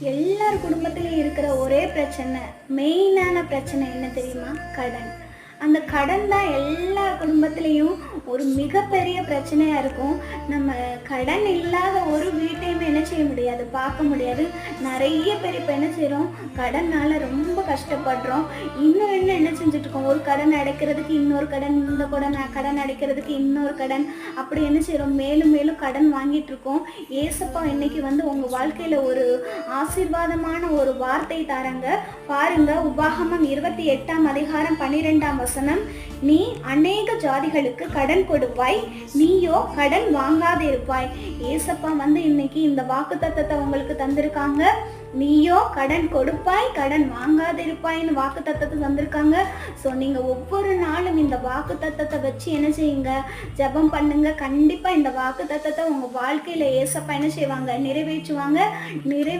எல்லார் குடும்பத்திலையும் இருக்கிற ஒரே பிரச்சனை மெயினான பிரச்சனை என்ன தெரியுமா? கடன். அந்த கடன் தான் எல்லா குடும்பத்திலையும் ஒரு மிகப்பெரிய பிரச்சனையாக இருக்கும். நம்ம கடன் இல்லாத ஒரு வீடு செய்ய முடியாது பார்க்க முடியாது. நிறைய பேர் இப்போ என்ன செய்கிறோம் கடனால் ரொம்ப கஷ்டப்படுறோம். இன்னும் என்ன என்ன செஞ்சுட்ருக்கோம் ஒரு கடன் அடைக்கிறதுக்கு இன்னொரு கடன் இந்த கடன் கடன் அடைக்கிறதுக்கு இன்னொரு கடன். அப்படி என்ன செய்கிறோம் மேலும் மேலும் கடன் வாங்கிட்டுருக்கோம் ஏசப்பா இன்னைக்கு வந்து உங்கள் வாழ்க்கையில் ஒரு ஆசீர்வாதமான ஒரு வார்த்தை தராங்க. பாருங்க உபாகமம் இருபத்தி எட்டாம் அதிகாரம் பன்னிரெண்டாம் வசனம். நீ அநேக ஜாதிகளுக்கு கடன் கொடுப்பாய். நீயோ கடன் வாங்காதிருப்பாய். ஏசப்பா வந்து இன்னைக்கு இந்த வாக்கு தத்தத்தை உங்களுக்கு தந்திருக்காங்க. நீயோ கடன் கொடுப்பாய் கடன் வாங்காதிருப்பாய்னு வாக்கு தத்தத்தை தந்திருக்காங்க. ஸோ நீங்கள் ஒவ்வொரு நாளும் இந்த வாக்கு தத்தத்தை வச்சு என்ன செய்யுங்க? ஜெபம் பண்ணுங்க. கண்டிப்பாக இந்த வாக்கு தத்தத்தை உங்கள் வாழ்க்கையில் ஏசப்பா என்ன செய்வாங்க? நிறைவேற்றுவாங்க. நிறை